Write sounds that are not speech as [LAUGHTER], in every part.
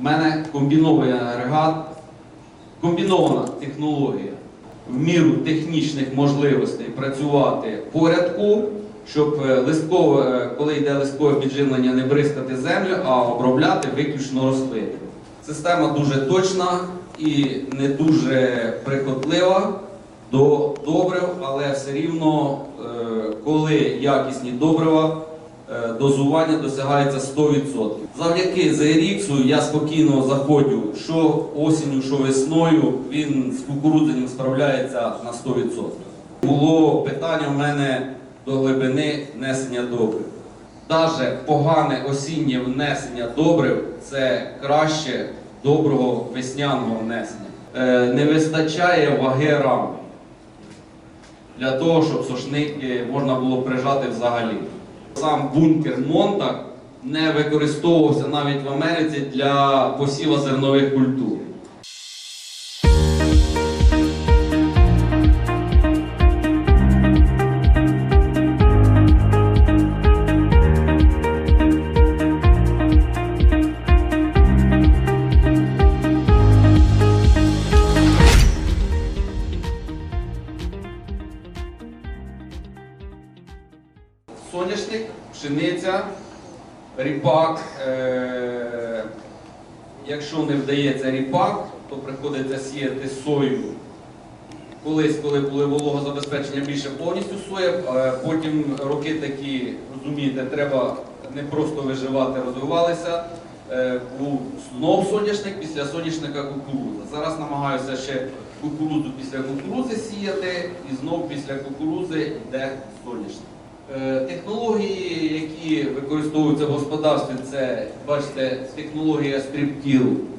У мене комбінований агрегат, комбінована технологія в міру технічних можливостей працювати по рядку, щоб е, листкове, коли йде листкове підживлення, не бризкати землю, а обробляти виключно рослини. Система дуже точна і не дуже прикотлива до добрив, але все рівно, е, коли якісні добрива, дозування досягається 100%. Завдяки ZRX я спокійно заходжу, що осінню, що весною, він з кукурудзяним справляється на 100%. Було питання в мене до глибини внесення добрив. Даже погане осіннє внесення добрив це краще доброго весняного внесення. Е, не вистачає ваги рами для того, щоб сошники можна було прижати взагалі. Сам бункер Монтак не використовувався навіть в Америці для посіва зернових культур. Вдається ріпак, то приходиться сіяти сою. Колись, коли були вологозабезпечення більше повністю соя, е, потім роки такі, розумієте, треба не просто виживати, розвивалися. Е, Був знов соняшник, після соняшника кукурудза. Зараз намагаюся ще кукурудзу після кукурудзи сіяти, і знов після кукурудзи йде соняшник. Е, Технології, які використовуються в господарстві, це, бачите, технологія стрібкіл, Е,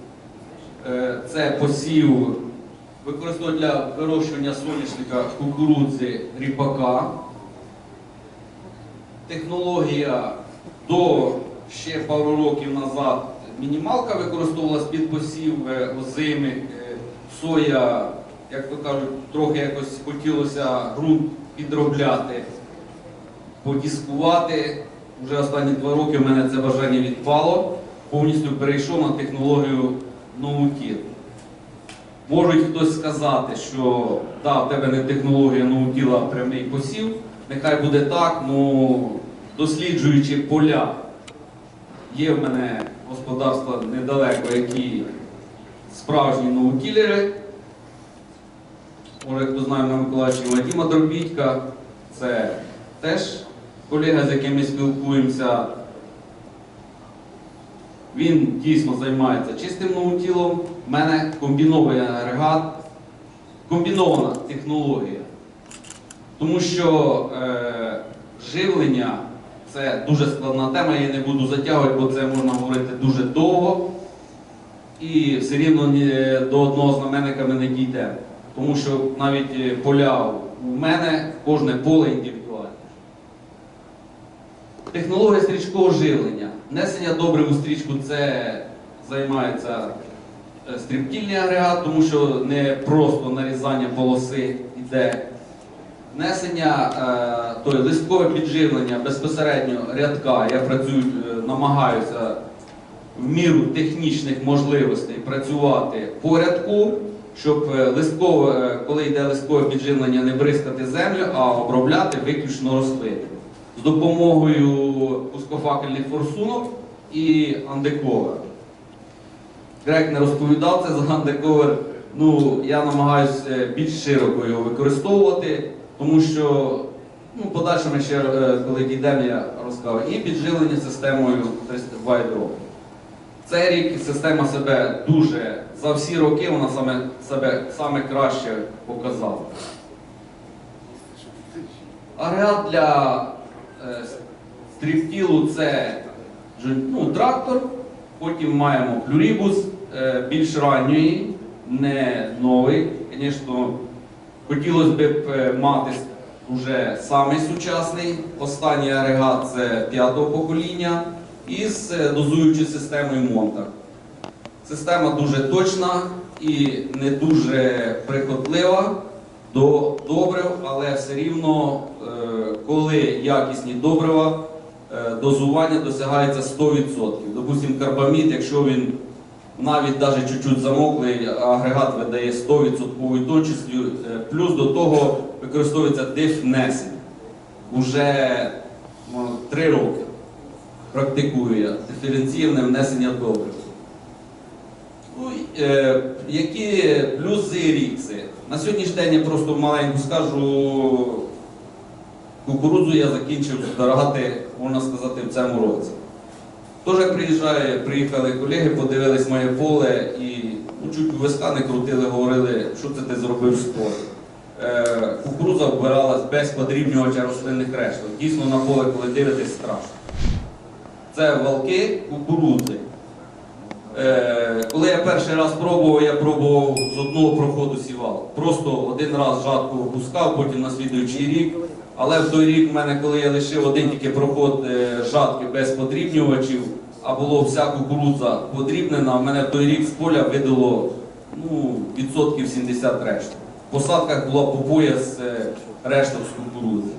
це посів, використовують для вирощування соняшника кукурудзи ріпака. Технологія до ще пару років назад мінімалка використовувалась під посів е, озими, е, соя, як то кажуть, трохи якось хотілося ґрунт підробляти, подіскувати. Вже останні два роки в мене це бажання відпало. Повністю перейшов на технологію ноутіл. Можуть хтось сказати, що да, в тебе не технологія ноутіла, а прямий посів. Нехай буде так, ну досліджуючи поля, є в мене господарства недалеко, які справжні ноутілери. Може, хто знає на Миколаївщині Вадима Дробітька, це теж колега, з яким ми спілкуємося. Він дійсно займається чистим ноутілом. У мене комбінований агрегат, комбінована технологія. Тому що е, живлення це дуже складна тема, я не буду затягувати, бо це можна говорити дуже довго. І все рівно до одного знаменника ми не дійдемо. Тому що навіть е, поля у мене кожне поле індивідуальне. Технологія стрічкового живлення. Внесення добрив у стрічку це займається е, агрегат, тому що не просто нарізання полоси йде. Внесення е, той, листкове підживлення безпосередньо рядка. Я працюю, е, намагаюся в міру технічних можливостей працювати по рядку, щоб листкове, коли йде листкове підживлення, не бризкати землю, а обробляти виключно рослини з допомогою пускофакельних форсунок і андековер. Грек не розповідав це за андековер. Ну, я намагаюся більш широко його використовувати, тому що ну, подальше ми ще, е, коли дійдемо, я розкажу. І підживлення системою 32 дров. Цей рік система себе дуже за всі роки вона саме, себе саме краще показала. Агрегат для е, стріптілу це ну, трактор, потім маємо плюрібус е, більш ранньої, не новий. Звісно, хотілося б е, мати вже самий сучасний. Останній агрегат це п'ятого покоління із дозуючою системою Монтак. Система дуже точна і не дуже прикотлива до добрив, але все рівно, е, коли якісні добрива, е, дозування досягається 100%. Допустимо, карбамід, якщо він навіть навіть чуть-чуть замоклий, агрегат видає 100% точністю, Е, плюс до того використовується диф внесення. Уже ну, три роки практикую я диференційне внесення добрив. Е, які плюси і рікси? На сьогоднішній день я просто маленьку скажу, кукурудзу я закінчив збирати, можна сказати, в цьому році. Теж приїжджає, приїхали колеги, подивились моє поле і ну, чуть виска не крутили, говорили, що це ти зробив з полем. Е, кукурудза вбиралась без подрібнювача рослинних решток. Дійсно на поле, коли дивитесь, страшно. Це валки кукурудзи. Е, коли я перший раз пробував, я пробував з одного проходу сівал. Просто один раз жатку опускав, потім на слідуючий рік. Але в той рік в мене, коли я лишив один тільки проход е, жатки без подрібнювачів, а було вся кукурудза подрібнена, в мене в той рік з поля видало ну, відсотків 70 решт. В посадках була по пояс е, решта з кукурудзи.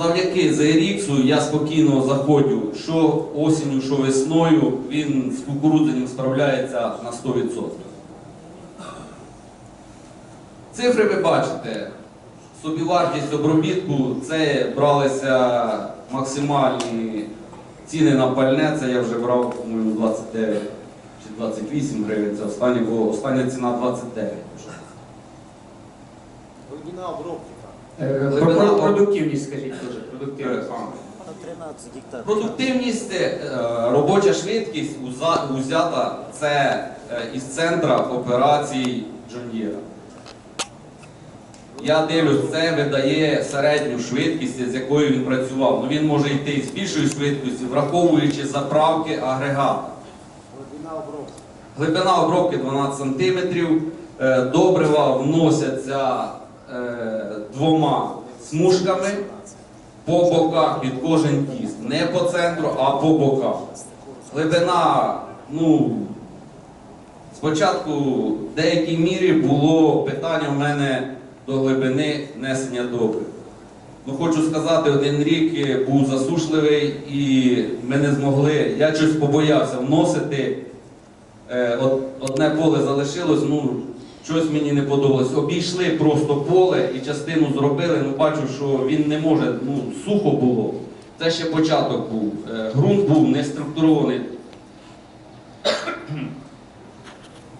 Завдяки ZRX я спокійно заходжу, що осінню, що весною, він з кукурудзяним справляється на 100%. Цифри ви бачите. Собівартість обробітку це бралися максимальні ціни на пальне, це я вже брав, по-моєму, 29 чи 28 гривень, це останнє, бо остання ціна 29. Глибина обробки. Е, Глибина Про про продуктивність скажіть теж. Продуктивність. На 13 гектарів. Продуктивність, е, робоча швидкість уза- узята це е, із центра операцій Джондіра. Я дивлюсь, це видає середню швидкість, з якою він працював. Ну, він може йти з більшою швидкістю, враховуючи заправки агрегата. Глибина обробки. Глибина обробки 12 см. Добрива вносяться е, двома смужками по боках під кожен тіст. Не по центру, а по боках. Глибина, ну, спочатку в деякій мірі було питання в мене до глибини несення добрив. Ну, хочу сказати, один рік е, був засушливий і ми не змогли, я щось побоявся вносити. Е, од- одне поле залишилось, ну, щось мені не подобалось. Обійшли просто поле і частину зробили, ну бачу, що він не може, ну, сухо було. Це ще початок був. Е, Ґрунт був не структурований.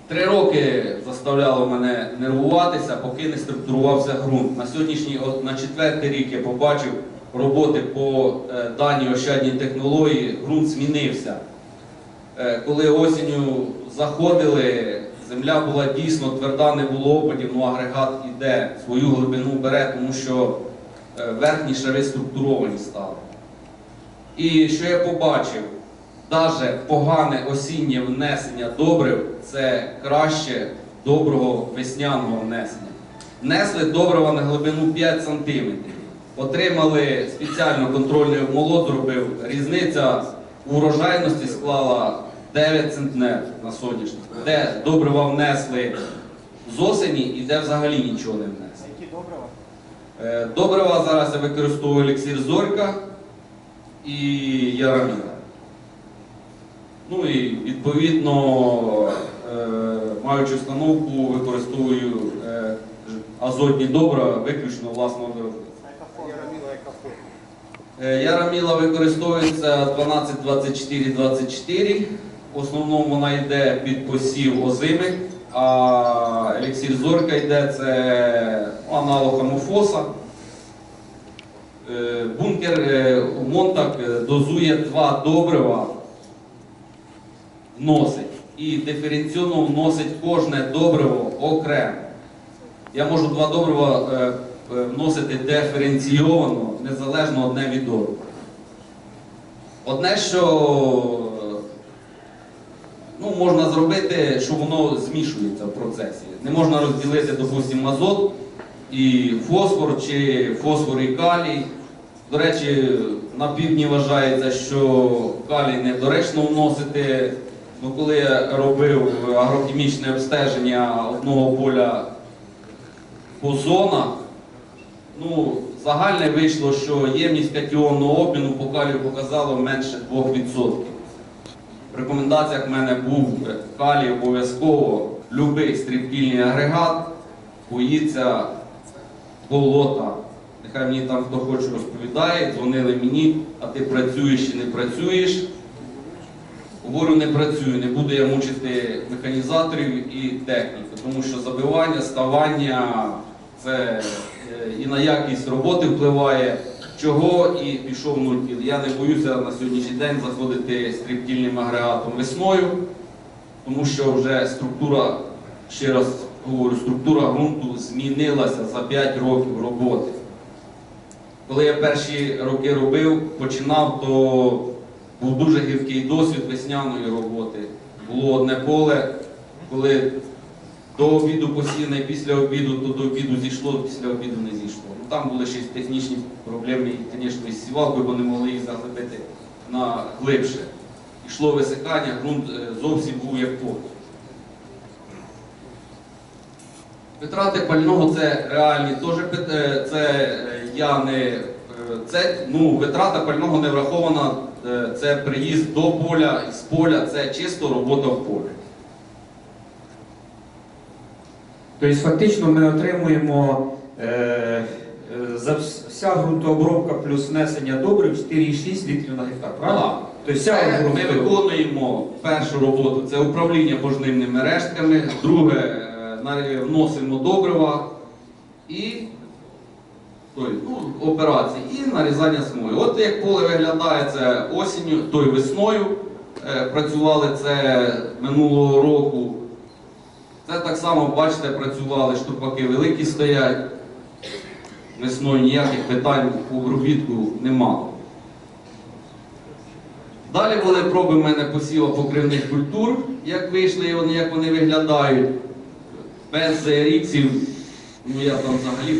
Три роки заставляло мене нервуватися, поки не структурувався ґрунт. На сьогоднішній, на четвертий рік я побачив роботи по е, даній ощадній технології, ґрунт змінився. Е, Коли осінню заходили, земля була дійсно тверда, не було опадів, ну агрегат іде, свою глибину бере, тому що е, верхні шари структуровані стали. І що я побачив? Навіть погане осіннє внесення добрив це краще доброго весняного внесення. Внесли добрива на глибину 5 см. Отримали спеціально контрольний обмолот зробив. Різниця у врожайності склала 9 центнер на соняшник, де добрива внесли з осені і де взагалі нічого не внесли. Які добрива? Е, Добрива зараз я використовую еліксир Зорька і Яраміна. Ну і відповідно, е, маючи установку, використовую е, азотні добра виключно власного виробництва. Яраміла використовується 12-24-24. В основному вона йде під посів озими, а еліксир зорка йде це ну, аналог амофоса. Е, Бункер е, Монтак е, дозує два добрива, вносить. І диференційно вносить кожне добриво окремо. Я можу два добрива е, вносити диференційовано, незалежно одне від одного. Одне, що ну, можна зробити, що воно змішується в процесі. Не можна розділити, допустимо, азот і фосфор, чи фосфор і калій. До речі, на півдні вважається, що калій недоречно вносити. Ну, коли я робив агрохімічне обстеження одного поля по зонах, ну, загальне вийшло, що ємність катіонного обміну по калію показала менше 2%. В рекомендаціях в мене був калій обов'язково любий стрібкільний агрегат боїться болота. Нехай мені там хто хоче розповідає, дзвонили мені, а ти працюєш чи не працюєш. Говорю, не працюю, не буду я мучити механізаторів і техніку, тому що забивання, ставання це е, і на якість роботи впливає. Чого і пішов нуль кіл. Я не боюся на сьогоднішній день заходити стрібкільним агрегатом весною, тому що вже структура, ще раз говорю, структура ґрунту змінилася за 5 років роботи. Коли я перші роки робив, починав, то був дуже гіркий досвід весняної роботи. Було одне поле, коли до обіду посіяне, після обіду, то до обіду зійшло, після обіду не зійшло. Ну, там були ще технічні проблеми, звісно, із сівалкою, бо не могли їх заглибити на глибше. Йшло висихання, ґрунт е, зовсім був як порт. Витрати пального це реальні теж е, це е, я не це ну витрата пального не врахована. Це приїзд до поля з поля, це чисто робота в полі. Тобто фактично ми отримуємо е, е, за вся ґрунтообробка плюс внесення добрив 4,6 літрів на гектар, правильно? Тобто вся Це ми ґрунтообробка. виконуємо першу роботу це управління пожнивними рештками, друге е, на- вносимо добрива і той, ну, операції, і нарізання смої. От як поле виглядає це осінню, той весною. е, Працювали це минулого року. Це так само, бачите, працювали, штурпаки великі стоять. Весною ніяких питань по обробітку немає. Далі були проби в мене посіва покривних культур, як вийшли вони, як вони виглядають. Без ріксів, ну я там взагалі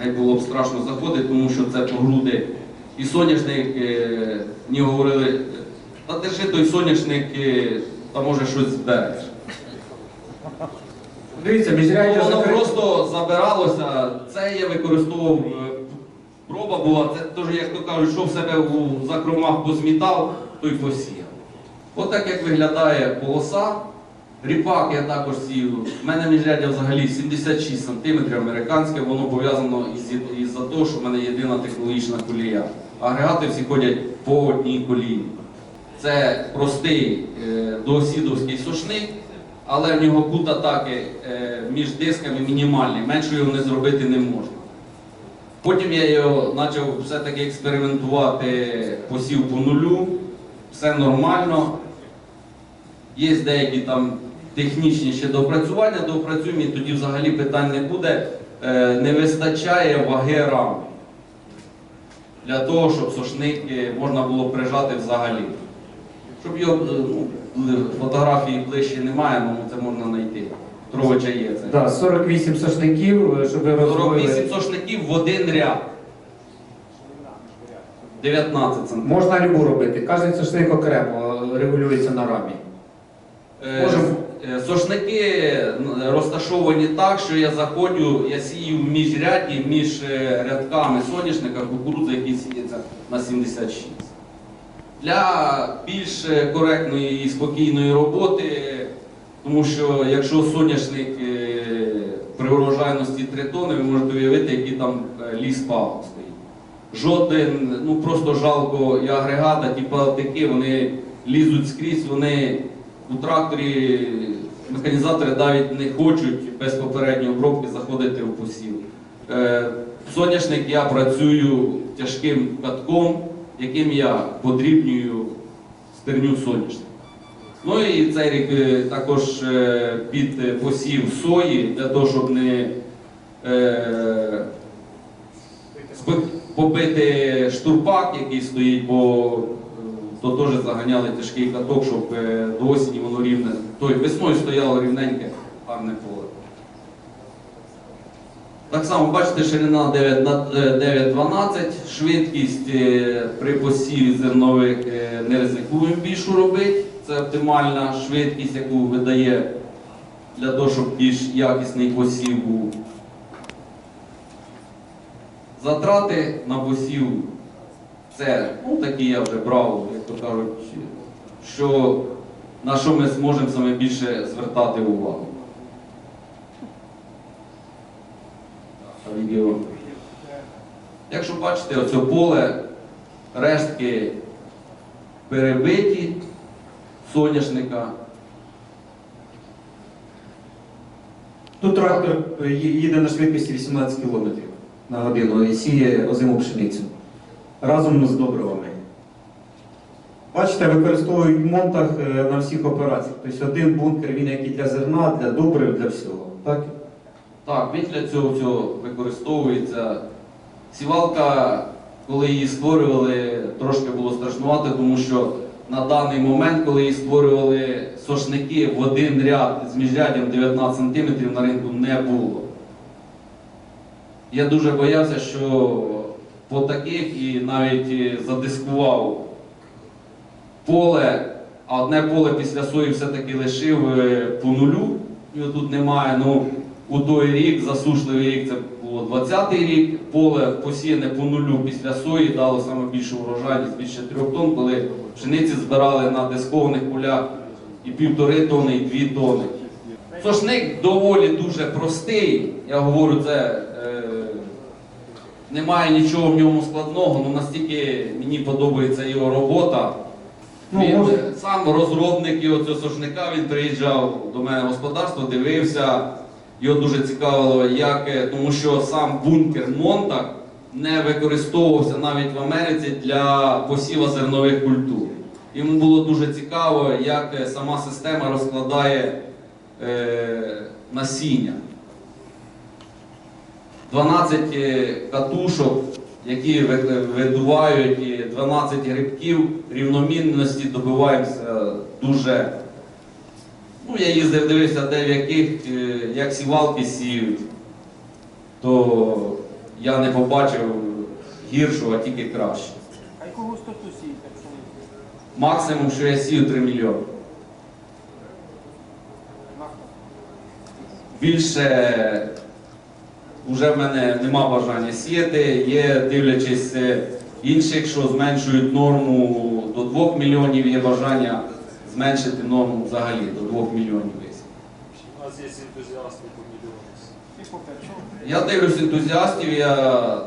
те було б страшно заходити, тому що це по груди. І соняшник, е, мені говорили, та держи той соняшник, е, та може щось збереш. Дивіться, міжряддя Воно закрите. просто забиралося. Це я використовував. е, Проба була, це теж, як то кажуть, що в себе у закромах позмітав, то й посіяв. От так як виглядає полоса. Ріпак я також сію. У мене міжряддя взагалі 76 см американське, воно пов'язано із, із-за того, що в мене єдина технологічна колія. Агрегати всі ходять по одній колії. Це простий е, доосідовський сушник, але в нього кут атаки е, між дисками мінімальний, менше його не зробити не можна. Потім я його почав все-таки експериментувати, посів по нулю, все нормально. Є деякі там технічні ще допрацювання, допрацюємо, і тоді взагалі питань не буде. Е, Не вистачає ваги рами для того, щоб сошник е, можна було прижати взагалі. Щоб його ну, фотографії ближче немає, але це можна знайти. Тровича є це. Да, 48 сошників, е, щоб ви 48 сошників в один ряд. 19 см. Можна любу робити. Кожен сошник окремо е, регулюється на рамі. Е, Можемо. е, Сошники розташовані так, що я заходжу, я сію в міжряді між е, рядками соняшника, кукурудзи, які сіється на 76. Для більш коректної і спокійної роботи, тому що якщо соняшник е, при урожайності 3 тони, ви можете уявити, який там е, ліс пагов стоїть. Жоден, ну просто жалко і агрегата, ті палтики, вони лізуть скрізь, вони у тракторі механізатори навіть не хочуть без попередньої обробки заходити в посів. Е, соняшник я працюю тяжким катком, яким я подрібнюю стерню соняшника. Ну і цей рік е, також е, під е, посів сої для того, щоб не е, побити штурпак, який стоїть, бо то теж заганяли тяжкий каток, щоб до осені воно рівне. Той весною стояло рівненьке, гарне поле. Так само, бачите, ширина 9 на- е, 9,12, швидкість е, при посіві зернових е, не ризикуємо більшу робити. Це оптимальна швидкість, яку видає для того, щоб більш якісний посів був. Затрати на посів це ну, такі я вже брав, як то кажуть, що на що ми зможемо саме більше звертати увагу. Відео. Якщо бачите, оце поле, рештки перебиті соняшника. Тут трактор е, їде на швидкості 18 км на годину і сіє озиму пшеницю разом з добривами. Бачите, використовують монтах е, на всіх операціях. Тобто один бункер він як і для зерна, для добрив, для всього. Так? Так, він для цього всього використовується. Сівалка, коли її створювали, трошки було страшнувато, тому що на даний момент, коли її створювали сошники в один ряд з міжряддям 19 см на ринку не було. Я дуже боявся, що по таких і навіть е, задискував поле, а одне поле після сої все-таки лишив е, по нулю. Його тут немає. Ну, у той рік, засушливий рік, це було 20-й рік, поле посіяне по нулю після сої дало саме більшу урожайність, більше 3 тонн, коли пшениці збирали на дискованих полях і півтори тонни, і дві тонни. Сошник доволі дуже простий. Я говорю, це е, немає нічого в ньому складного, але настільки мені подобається його робота. Ну, Він сам розробник його цього сошника, він приїжджав до мене в господарство, дивився. Його дуже цікавило, як, е, тому що сам бункер Монтак не використовувався навіть в Америці для посіва зернових культур. Йому було дуже цікаво, як е, сама система розкладає е, насіння. 12 е, катушок, які видувають, і 12 грибків рівномінності добиваємося дуже. Ну, я їздив, дивився, де в яких, е, як сівалки сіють, то я не побачив гіршого, а тільки краще. А яку густоту сієте? Максимум, що я сію 3 мільйони. Більше вже в мене нема бажання сіяти. Є, дивлячись е, інших, що зменшують норму до 2 мільйонів, є бажання зменшити норму взагалі до 2 мільйонів висів. У нас є ентузіасти по п'ятсот. Я дивлюсь ентузіастів, я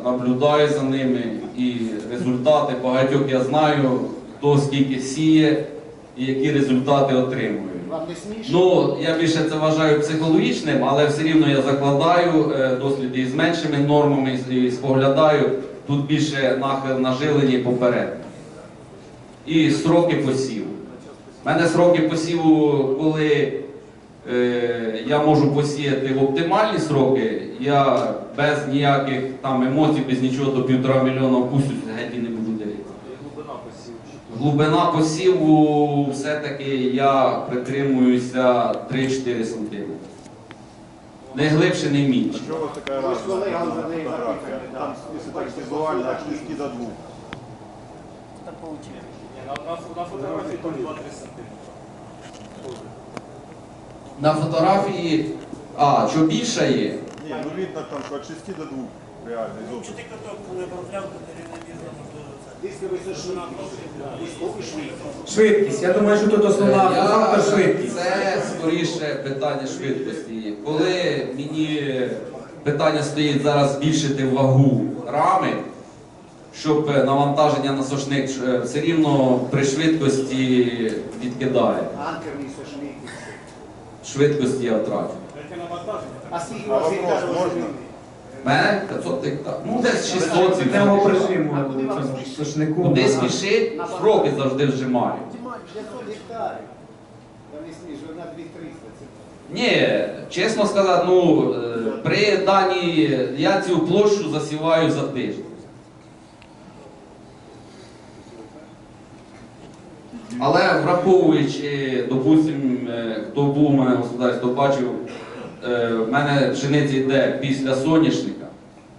наблюдаю за ними і результати багатьох я знаю, хто скільки сіє і які результати отримує. Ну, я більше це вважаю психологічним, але все рівно я закладаю е, досліди із меншими нормами і споглядаю. Тут більше нахил на жилення і попередньо. І сроки посіву. У мене сроки посіву, коли е, я можу посіяти в оптимальні сроки, я без ніяких там емоцій, без нічого до півтора мільйона опустюсь, геть і не буду дивитися. І глибина посіву. Глибина посіву все-таки я притримуюся 3-4 см. Не глибше, не менше. Чого така Там, якщо так візуально, близькі до двох. Так вийшло. На, фотографії там 2-3 сантиметри. На фотографії, а, що більше є, Ні, ну видно там, що від 6 до 2 реально. із опиту. Якщо ви сошник, військовий швидко. Швидкість. Я думаю, що тут основна фактор швидкість. Це скоріше питання швидкості. Коли мені питання стоїть зараз збільшити вагу рами, щоб е, навантаження на сошник е, все рівно при швидкості відкидає. Анкерний сошник. Швидкості я втрачу. А скільки у вас гектарів можна? Мене 500 гектар. Ну десь 600 Йдемо сімсот. пришимо цьому сушнику. Куди спішить, сроки завжди вжимаю. 500 гектарів. Та не сміш, ви на 2300. Ні, чесно сказати, ну е, при даній я цю площу засіваю за тиждень. Але враховуючи, допустим, е, хто був у мене хто бачив, е, в мене пшениця йде після соняшника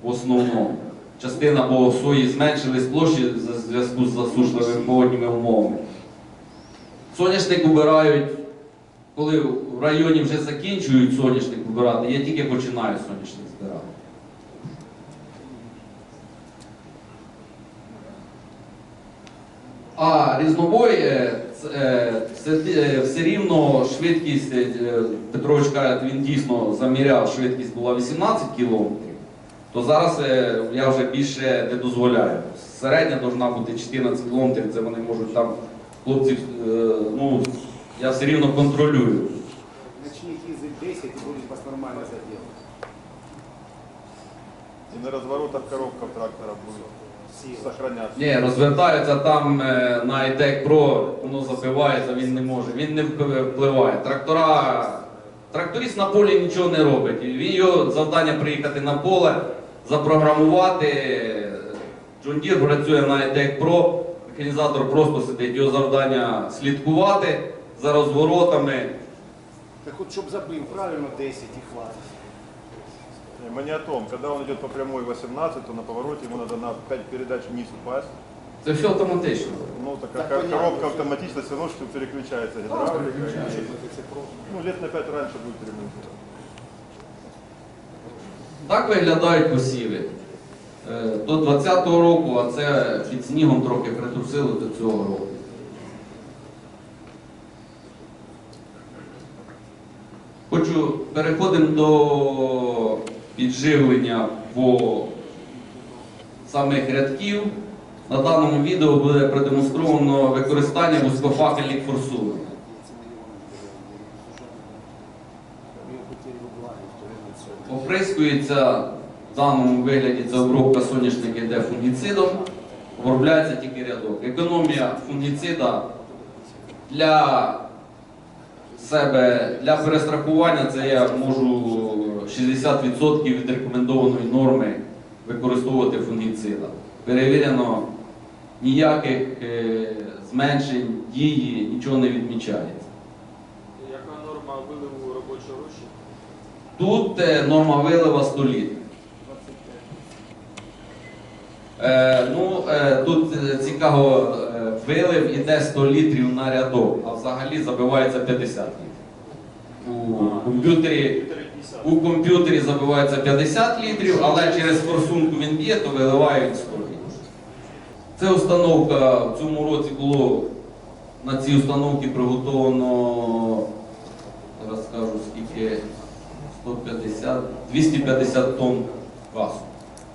в основному. Частина бо сої зменшились площі в зв'язку з засушливими погодніми умовами. Соняшник убирають коли в районі вже закінчують соняшник вибирати, я тільки починаю соняшник збирати. А різнобой е, це, е, все, рівно швидкість, е, Петрович каже, він дійсно заміряв, швидкість була 18 кілометрів, то зараз я вже більше не дозволяю. Середня повинна бути 14 кілометрів, це вони можуть там, хлопці, ну, я все рівно контролюю. Начни ездить 10 и будешь вас нормально заделать. И на разворотах коробка трактора сохраняться. Ні, розвертаються там е, на ITEC Pro, воно забивається, він не може, він не впливає. Трактора, тракторист на полі нічого не робить. Він його завдання приїхати на поле, запрограмувати. Deere працює на ITEC Pro, механізатор просто сидить, його завдання слідкувати за розворотами. Так вот, чтобы забыл, правильно 10 и хватит. Не о том. Когда он идет по прямой 18, то на повороте ему надо на 5 передач вниз упасть. Це все автоматично. Ну, так Так как понятно. коробка автоматически все равно, что переключается гидравлика. и- Ну, лет на 5 раньше будет ремонтировать. Так виглядають посіви. Е, До 20-го року, а це під снігом трохи притрусили до цього року. Хочу переходимо до підживлення по самих рядків. На даному відео буде продемонстровано використання вузькофакельних форсунок. Оприскується в даному вигляді це обробка соняшника йде фунгіцидом, обробляється тільки рядок. Економія фунгіцида для себе, для перестрахування це я можу 60% від рекомендованої норми використовувати фунгіцида. Перевірено ніяких е, зменшень дії, нічого не відмічається. Яка норма виливу робочого розчину? Тут е, норма вилива 100 літрів. Е, ну, тут цікаво, вилив іде 100 літрів на рядок, а взагалі забивається 50 літрів. У комп'ютері, 50. У комп'ютері забивається 50 літрів, але через форсунку він б'є, то виливає він 100 літрів. Це установка в цьому році було на цій установці приготовано, зараз скажу скільки, 150, 250 тонн касу.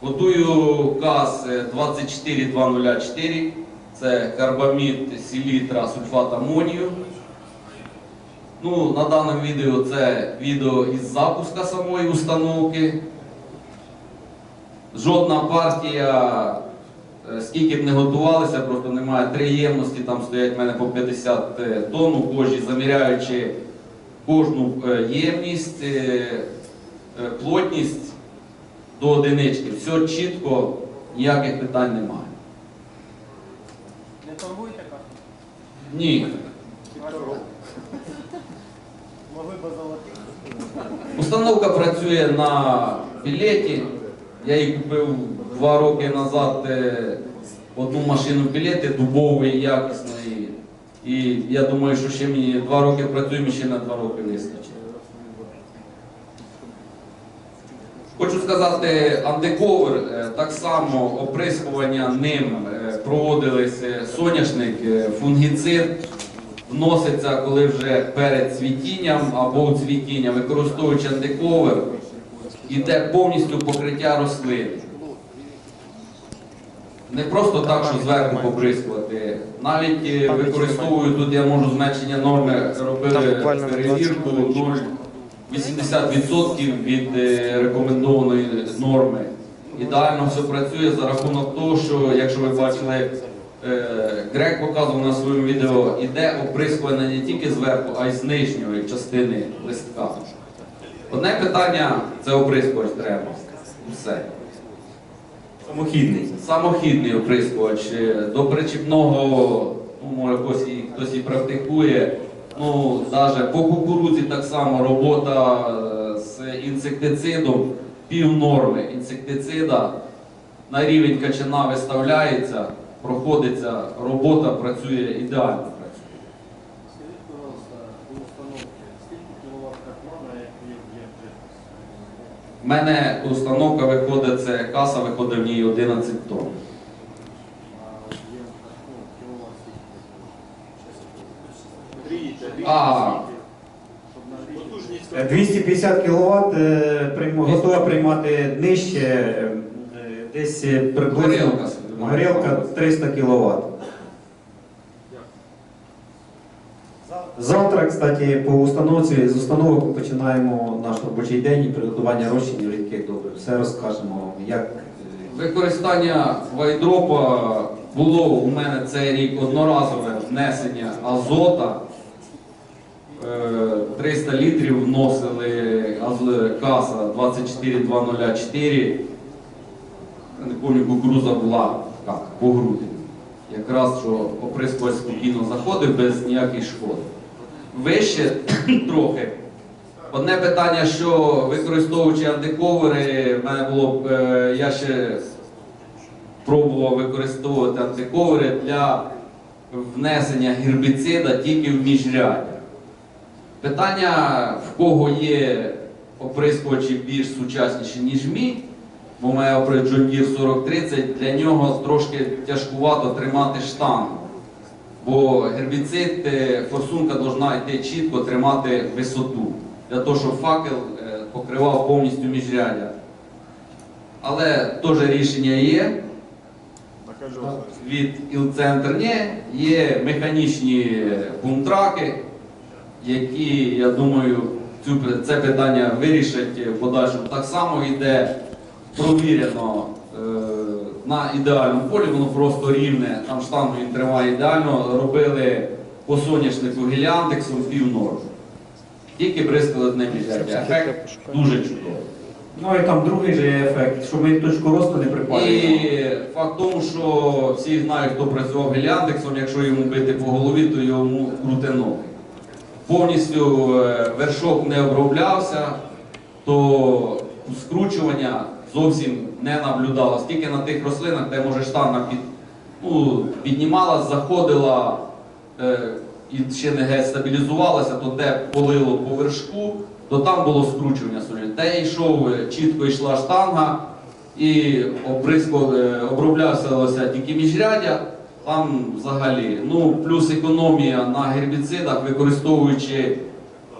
Готую каз е, 24204, це карбамід, селітра, сульфат амонію. Ну, на даному відео це відео із запуска самої установки. Жодна партія, е, скільки б не готувалися, просто немає три ємності, там стоять в мене по 50 тонн у кожній, заміряючи кожну е, ємність, е, е, плотність до одинички. Все чітко, ніяких питань немає. Не торгуєте карту? Ні. Могли б золотити. Установка працює на пілеті. Я її купив два роки назад е, одну машину пілети дубової, якісної. І я думаю, що ще мені два роки працюємо, ще на два роки вистачить. Хочу сказати, андековер, е, так само оприскування ним е, проводились соняшник, фунгіцид, вноситься, коли вже перед цвітінням або у цвітіння, використовуючи андековер, іде повністю покриття рослин. Не просто так, що зверху поприскувати. Навіть е, використовую тут, я можу зменшення норми робили перевірку 0,80% від е, рекомендованої норми. Ідеально все працює за рахунок того, що якщо ви бачили, Грек показував на своєму відео, іде оприскування не тільки зверху, а й з нижньої частини листка. Одне питання це оприскувач треба. Все. Самохідний. Самохідний оприскувач Е, до причіпного, ну, може хтось і, хтось і практикує. Ну, навіть по кукурудзі так само робота е, з інсектицидом, пів норми інсектицида на рівень качана виставляється, проходиться робота, працює ідеально. Скажіть, будь ласка, у установці скільки кіловат котлана, як є жидкість? У мене установка виходить, це каса виходить в ній 11 тонн. А ну, кіловат скільки? 250 е, кВт е, готова приймати нижче, е, десь е, приблизно. Горілка горілка 300 кВт. Завтра, кстати, по установці з установок починаємо наш робочий день і приготування розчинів рідких добрив. Все розкажемо, як е, Використання вайдропа було у мене цей рік одноразове внесення азота. Е, 300 літрів вносили каса 24204. Я не пам'ятаю, кукуруза була як, по грудні. Якраз що оприскувач спокійно заходив без ніяких шкод. Вище [COUGHS] трохи. Одне питання, що використовуючи антиковери, в мене було, е, я ще пробував використовувати антиковери для внесення гербіцида тільки в міжряддя. Питання, в кого є оприскувачі більш сучасніші, ніж мій, бо оприскувач John Deere 4030, для нього трошки тяжкувато тримати штангу. Бо гербіцид, е, форсунка повинна йти чітко тримати висоту, для того, щоб факел е, покривав повністю міжряддя. Але теж рішення є від Іл-Центр є механічні бумтраки, які, я думаю, цю, це питання вирішать в подальшому. Так само йде провірено е, на ідеальному полі, воно просто рівне, там штангу він тримає ідеально, робили по соняшнику геліантексом півнору. Тільки бризкали одне міжряддя. Ефект дуже чудовий. Ну і там другий же є ефект, що ми точку росту не припалюємо. І факт тому, що всі знають, хто працював геліантексом, якщо йому бити по голові, то йому круте ноги. Повністю е, вершок не оброблявся, то скручування зовсім не наблюдалось. Тільки на тих рослинах, де може штанга під, ну, піднімалась, заходила е, і ще не геть стабілізувалася, то де полило по вершку, то там було скручування солі. Де йшов, е, чітко йшла штанга і обризко, е, оброблявся тільки міжрядя, там взагалі. Ну, плюс економія на гербіцидах, використовуючи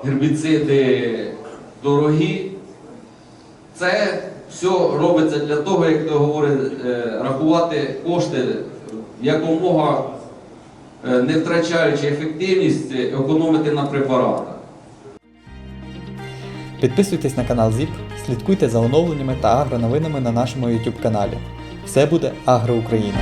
гербіциди дорогі. Це все робиться для того, як то говорить, е, рахувати кошти якомога е, не втрачаючи ефективність, е, економити на препаратах. Підписуйтесь на канал ЗІП, слідкуйте за оновленнями та агроновинами на нашому YouTube каналі. Все буде Агро Україна.